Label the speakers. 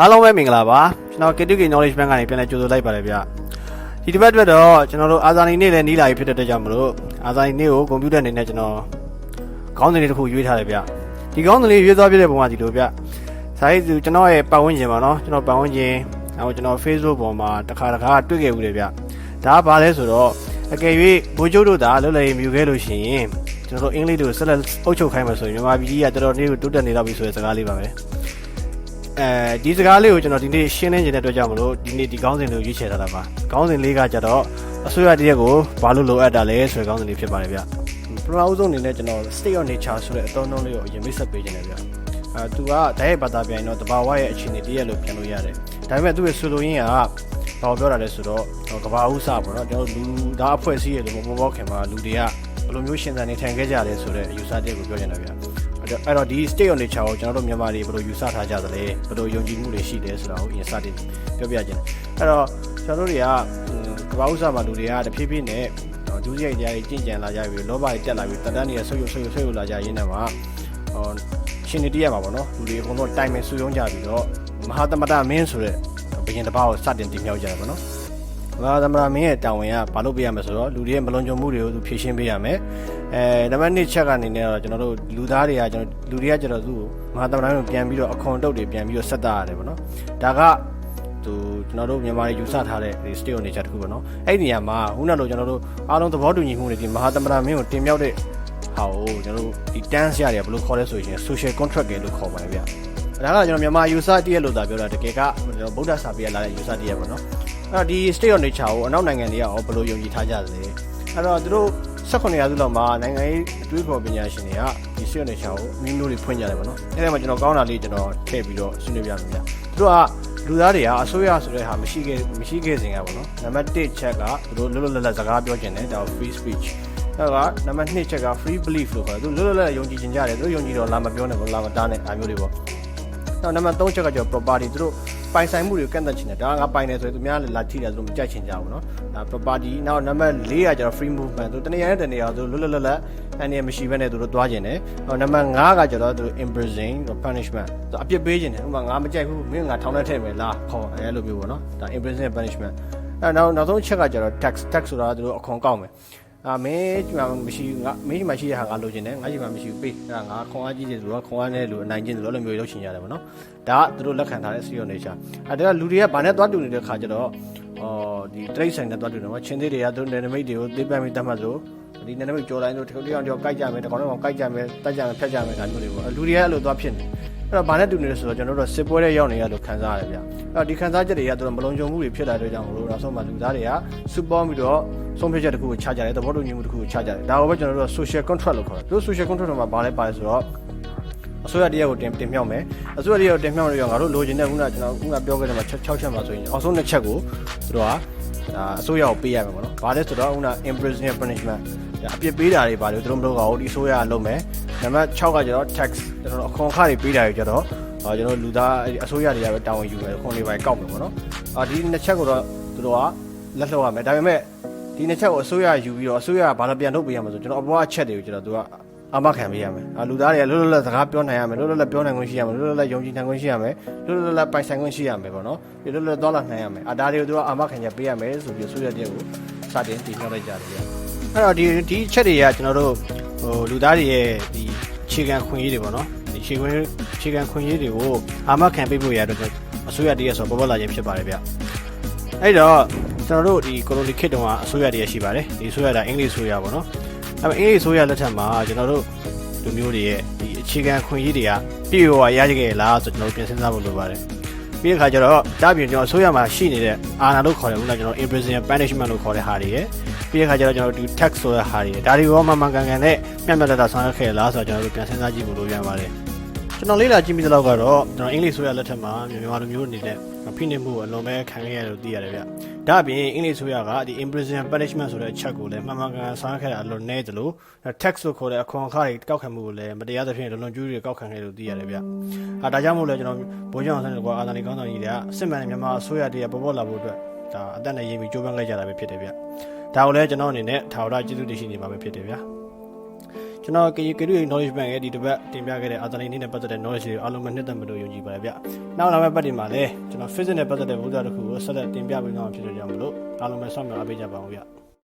Speaker 1: အားလုံးပဲမင်္ဂလာပါကျွန်တော် K2K Knowledge Bank ကနေပြန်လည်ကြိုဆိုလိုက်ပါတယ်ဗျဒီတစ်ပတ်အတွက်တော့ကျွန်တော်တို့အာဇာနည်နေ့လည်းနီးလာပြီဖြစ်တဲ့အတွက်ကြောင့်မလို့အာဇာနည်နေ့ကိုကွန်ပျူတာအနေနဲ့ကျွန်တော်ခေါင်းစဉ်လေးတစ်ခုရွေးထားတယ်ဗျဒီခေါင်းစဉ်လေးရွေးသွားပြတဲ့ပုံကဒီလိုဗျစာရေးသူကျွန်တော်ရဲ့ပတ်ဝန်းကျင်ပါနော်ကျွန်တော်ပတ်ဝန်းကျင်နောက်ကျွန်တော် Facebook ပေါ်မှာတစ်ခါတစ်ခါတွေ့ခဲ့ဦးတယ်ဗျဒါကဘာလဲဆိုတော့အကယ်၍ဘိုးကျုပ်တို့သာလွတ်လည်မြူခဲ့လို့ရှိရင်ကျွန်တော်တို့အင်္ဂလိပ်လိုဆက်လက်အုပ်ချုပ်ခိုင်းမှာဆိုရင်မြန်မာပြည်ကြီးကတော်တော်လေးကိုတိုးတက်နေတော့ပြီဆိုတဲ့စကားလေးပါပဲ အဲဒီစကားလေးကိုကျွန်တော်ဒီနေ့ရှင်းလင်းခြင်းတဲ့အတွက်ကြောင့်မလို့ဒီနေ့ဒီကောင်းစဉ်လေးကိုရွေးချယ်ထားတာပါကောင်းစဉ်လေးကကြတော့အစိုးရတရက်ကိုဘာလို့လိုအပ်တာလဲဆိုတဲ့ကောင်းစဉ်လေးဖြစ်ပါတယ်ဗျပထမဦးဆုံးအနေနဲ့ကျွန်တော် state of nature ဆိုတဲ့အသုံးအနှုန်းလေးကိုအရင်မိတ်ဆက်ပေးခြင်းတယ်ဗျအဲသူကဓာတ်ရိုက်ဘာသာပြန်ရင်တော့တဘာဝရဲ့အခြေအနေတရက်လို့ပြန်လို့ရတယ်ဒါပေမဲ့သူ့ရဲ့ဆိုလိုရင်းကဘာပြောတာလဲဆိုတော့ကဘာဥစပေါ့နော်ကျွန်တော်လူသားအဖွဲ့အစည်းရဲ့လူမဘောခင်မှာလူတွေကဘယ်လိုမျိုးရှင်သန်နေထိုင်ခဲ့ကြလဲဆိုတဲ့အယူဆတရက်ကိုပြောချင်တာဗျ အဲ့တော့ဒီ state of nature ကိုကျွန်တော်တို့မြန်မာတွေဘယ်လိုယူဆထားကြသလဲဘယ်လိုယုံကြည်မှုတွေရှိတယ်ဆိုတာကိုအရင်စတင်ပြောပြခြင်းအဲ့တော့ကျွန်တော်တို့တွေကကမ္ဘာဥစ္စာမှာလူတွေကတဖြည်းဖြည်းနဲ့ဒုစရိုက်တရားကြီးကျင့်ကြံလာကြပြီလောဘကြီးတက်လာပြီတန်တန်းတွေဆွေးရုပ်ဆွေးရုပ်ဆွေးရုပ်လာကြရင်းနဲ့မှာဟောရှင်နေတရမှာပေါ့နော်လူတွေအကုန်လုံးတိုင်ပင်ဆွေးရုံးကြပြီးတော့မဟာသမတမင်းဆိုတဲ့ဘရင်တစ်ပါးကိုစတင်တင်မြှောက်ကြတယ်ပေါ့နော် မဟာသမတမင်းရဲ့တာဝန်ကဘာလုပ်ပေးရမလဲဆိုတော့လူတွေရဲ့မလွန်ကြုံမှုတွေကိုသူဖြေရှင်းပေးရမယ်အဲနံပါတ်1ချက်ကနေနေတော့ကျွန်တော်တို့လူသားတွေကကျွန်တော်လူတွေကကျွန်တော်သူ့ကိုမဟာသမတမင်းကိုပြန်ပြီးတော့အခွန်တုတ်တွေပြန်ပြီးတော့ဆက်တာရတယ်ပေါ့နော်ဒါကသူကျွန်တော်တို့မြန်မာတွေယူဆထားတဲ့ဒီ state of nature တခုပေါ့နော်အဲ့ဒီနေရာမှာခုနကလိုကျွန်တော်တို့အားလုံးသဘောတူညီမှုတွေဒီမဟာသမတမင်းကိုတင်မြှောက်တဲ့ဟာကိုကျွန်တော်တို့ဒီ dance ရတယ်ဘယ်လိုခေါ်လဲဆိုရင် social contract တွေလို့ခေါ်ပါတယ်ဗျဒါကကျွန်တော်မြန်မာယူဆတည့်ရလို့သာပြောတာတကယ်ကကျွန်တော်ဗုဒ္ဓစာပေရလာတဲ့ယူဆတည့်ရပေါ့နော်အဲ့ တော့ဒီ state of nature ကိုအနောက်နိုင်ငံတွေကရောဘယ်လိုယုံကြည်ထားကြသလဲအဲ့တော့သူတို့18ရာစုလောက်မှာနိုင်ငံရေးအတွေးခေါ်ပညာရှင်တွေကဒီ state of nature ကိုအမျိုးမျိုးတွေဖွင့်ကြတယ်ပေါ့နော်အဲ့ဒါမှကျွန်တော်ကောင်းတာလေးကျွန်တော်ထည့်ပြီးတော့ဆွေးနွေးပြမယ်ဗျသူတို့ကလူသားတွေကအစိုးရဆိုတဲ့ဟာမရှိခဲ့မရှိခဲ့စဉ်ကပေါ့နော်နံပါတ်1ချက်ကသူတို့လွတ်လွတ်လပ်လပ်စကားပြောချင်တယ်ဒါ free speech အဲ့ကနံပါတ်2ချက်က free belief လို့ခေါ်တယ်သူလွတ်လွတ်လပ်လပ်ယုံကြည်ခြင်းကြတယ်သူတို့ယုံကြည်တော့လာမပြောနဲ့ပေါ့လာမတားနဲ့အားမျိုးတွေပေါ့နောက်နံပါတ်3ချက်ကကျတော့ property သူတို့ ပိုင်ဆိုင်မှုတွေကိုကန့်သတ်ချင်တယ်ဒါကငါပိုင်တယ်ဆိုရင်သူများလည်းလာထိတယ်သူတို့မကြိုက်ချင်ကြဘူးเนาะဒါ property နောက်နံပါတ်4ကကျတော့ free movement သူတနေရာနဲ့တနေရာသူလွတ်လွတ်လပ်လပ်အနေမရှိဘဲနဲ့သူတို့သွားကျင်တယ်နောက်နံပါတ်5ကကျတော့သူ imprison punishment သူအပြစ်ပေးကျင်တယ်ဥပမာငါမကြိုက်ဘူးမင်းငါထောင်ထဲထည့်မယ်လားခေါ်အဲလိုမျိုးပေါ့เนาะဒါ imprison punishment အဲနောက်နောက်ဆုံးအချက်ကကျတော့ tax tax ဆိုတာသူတို့အခွန်ကောက်မယ် အာမင်းဒီမှာမရှိငါမင်းဒီမှာရှိတဲ့ဟာငါလိုချင်တယ်ငါဒီမှာမရှိဘူးပေးအဲ့ဒါငါခွန်အားကြီးတယ်ဆိုတော့ခွန်အားနဲ့လူအနိုင်ကျင့်တယ်လို့လိုမျိုးလုပ်ချင်ရတယ်ဗောနော်ဒါကသူတို့လက်ခံထားတဲ့ CEO nature အဲ့ဒါကလူတွေကဘာနဲ့သွားတူနေတဲ့ခါကျတော့အော်ဒီတရိတ်ဆိုင်နဲ့သွားတူတယ်ဗောချင်းသေးတွေကသူနယ်နိမိတ်တွေကိုသိပ္ပံပြီးတတ်မှတ်ဆိုဒီနယ်နိမိတ်ကြော်တိုင်းဆိုတယောက်တယောက်တယောက်ကြိုက်ကြမယ်တကောင်တော့ကြိုက်ကြမယ်တက်ကြမယ်ဖြတ်ကြမယ်ဒါမျိုးတွေဗောလူတွေကအဲ့လိုသွားဖြစ်နေ အဲ့တော့ဘာနဲ့တူနေလဲဆိုတော့ကျွန်တော်တို့စစ်ပွဲတွေရောက်နေရလို့ခံစားရတယ်ဗျအဲ့တော့ဒီခံစားချက်တွေကသူတို့မလုံးချုံမှုတွေဖြစ်လာတဲ့ကြောင့်မလို့နောက်ဆုံးမှလူသားတွေကစုပေါင်းပြီးတော့ဆုံးဖြတ်ချက်တစ်ခုကိုချကြတယ်သဘောတူညီမှုတစ်ခုကိုချကြတယ်ဒါကိုပဲကျွန်တော်တို့ social contract လို့ခေါ်တယ်သူတို့ social contract မှာဘာလဲပါလဲဆိုတော့အစိုးရတရားကိုတင်တင်မြှောက်မယ်အစိုးရတရားကိုတင်မြှောက်လို့ရငါတို့လိုချင်တဲ့ခုနကကျွန်တော်ခုနပြောခဲ့တဲ့မှာ6ချက်မှာဆိုရင်အောက်ဆုံးတစ်ချက်ကိုသူတို့ကဒါအစိုးရကိုပေးရမှာပေါ့နော်ဘာလဲဆိုတော့ခုန imprisonment punishment အပြစ်ပေးတာတွေပါလို့သူတို့မလုပ်ပါဘူးဒီဆိုရအလုပ်မယ်နံပါတ်6ကကျတော့ tax ကျွန်တော်တို့အခွန်အခတွေပေးတာတွေကျတော့အာကျွန်တော်လူသားအစိုးရတွေကပဲတာဝန်ယူမယ်ခွန်တွေပဲကောက်မယ်ပေါ့နော်အာဒီနှစ်ချက်ကိုတော့သူတို့ကလက်လှောက်ရမယ်ဒါပေမဲ့ဒီနှစ်ချက်ကိုအစိုးရယူပြီးတော့အစိုးရကဘာလို့ပြန်လုပ်ပေးရမလဲဆိုကျွန်တော်အပေါ်အချက်တွေကိုကျွန်တော်သူကအမခံပေးရမယ်အာလူသားတွေကလွတ်လွတ်လပ်စကားပြောနိုင်ရမယ်လွတ်လွတ်လပ်ပြောနိုင်ခွင့်ရှိရမယ်လွတ်လွတ်လပ်ယုံကြည်နိုင်ခွင့်ရှိရမယ်လွတ်လွတ်လပ်ပိုင်ဆိုင်ခွင့်ရှိရမယ်ပေါ့နော်ဒီလွတ်လွတ်သွားလာနိုင်ရမယ်အာဒါတွေကိုသူကအမခံချက်ပေးရမယ်ဆိုပြီးအစိုးရတဲ့ကိုစတင်တည်နှောက်လိုက်ကြတယ်ဗျ အဲ့တော့ဒီဒီအချက်တွေကကျွန်တော်တို့ဟိုလူသားတွေရဲ့ဒီခြေခံခွင့်ရေးတွေပေါ့နော်ဒီခြေခွင့်ခြေခံခွင့်ရေးတွေကိုအာမခံပေးဖို့ရတော့အစိုးရတည်းရဆိုပေါ်ပေါ်လာခြင်းဖြစ်ပါတယ်ဗျအဲ့တော့ကျွန်တော်တို့ဒီကိုလိုနီခေတ်တုန်းကအစိုးရတည်းရရှိပါတယ်ဒီအစိုးရကအင်္ဂလိပ်အစိုးရပေါ့နော်အဲ့မဲ့အင်္ဂလိပ်အစိုးရလက်ထက်မှာကျွန်တော်တို့လူမျိုးတွေရဲ့ဒီအခြေခံခွင့်ရေးတွေကပြည့်ဝရရခဲ့လားဆိုကျွန်တော်တို့ပြင်ဆင်စားဖို့လိုပါတယ်ပြီးတဲ့အခါကျတော့တားပြင်ကျွန်တော်အစိုးရမှာရှိနေတဲ့အာဏာလို့ခေါ်တယ်ဦးလားကျွန်တော် imprisonment punishment လို့ခေါ်တဲ့ဟာတွေရဲ့ ပြီးတဲ့အခါကျတော့ကျွန်တော်ဒီ tax ဆိုတဲ့ဟာတွေဒါတွေရောမှမှန်ကန်ကန်နဲ့မျက်မျက်တတဆောင်ရွက်ခဲ့လားဆိုတော့ကျွန်တော်တို့ပြန်စဉ်းစားကြည့်ဖို့လိုရပါတယ်ကျွန်တော်လေ့လာကြည့်ပြီးတဲ့လောက်ကတော့ကျွန်တော်အင်္ဂလိပ်ဆိုရလက်ထက်မှာမြန်မာလူမျိုးအနေနဲ့ဖိနှိပ်မှုအလွန်ပဲခံခဲ့ရတယ်လို့သိရတယ်ဗျ။ဒါအပြင်အင်္ဂလိပ်ဆိုရကဒီ imprisonment punishment ဆိုတဲ့အချက်ကိုလည်းမှန်မှန်ကန်ကန်ဆောင်ရွက်ခဲ့တာအလွန်နည်းတယ်လို့ tax လို့ခေါ်တဲ့အခွန်အခါတွေကောက်ခံမှုကိုလည်းမတရားသဖြင့်လုံလုံကျူးတွေကောက်ခံခဲ့လို့သိရတယ်ဗျ။အဲဒါကြောင့်မို့လဲကျွန်တော်ဘိုးကျောင်းဆန်းတွေကအာသာနီကောင်းဆောင်ကြီးတွေကစစ်မှန်တဲ့မြန်မာအစိုးရတည်းပေါ်ပေါ်လာဖို့အတွက်ဒါအသက်နဲ့ရင်းပြီးကြိုးပမ်းလိုက်ကြတာပဲဖြစ်တယ်ဗျ။ ဒါကိုလည်းကျွန်တော်အနေနဲ့ထာဝရကျေးဇူးတင်ရှိနေပါပဲဖြစ်တယ်ဗျာ။ကျွန်တော် KDK knowledge bank ရဲ့ဒီတစ်ပတ်တင်ပြခဲ့တဲ့အာဇာနည်နေ့နဲ့ပတ်သက်တဲ့ knowledge တွေအားလုံးပဲနှစ်သက်မလို့ယုံကြည်ပါတယ်ဗျနောက်လာမယ့်ပတ်တင်မှာလည်းကျွန်တော် physics နဲ့ပတ်သက်တဲ့ဘုရားတစ်ခုကိုဆက်လက်တင်ပြပေးသွားမှာဖြစ်တဲ့ကြောင့်မလို့အားလုံးပဲစောင့်မျှော်အားပေးကြပါဦးဗျ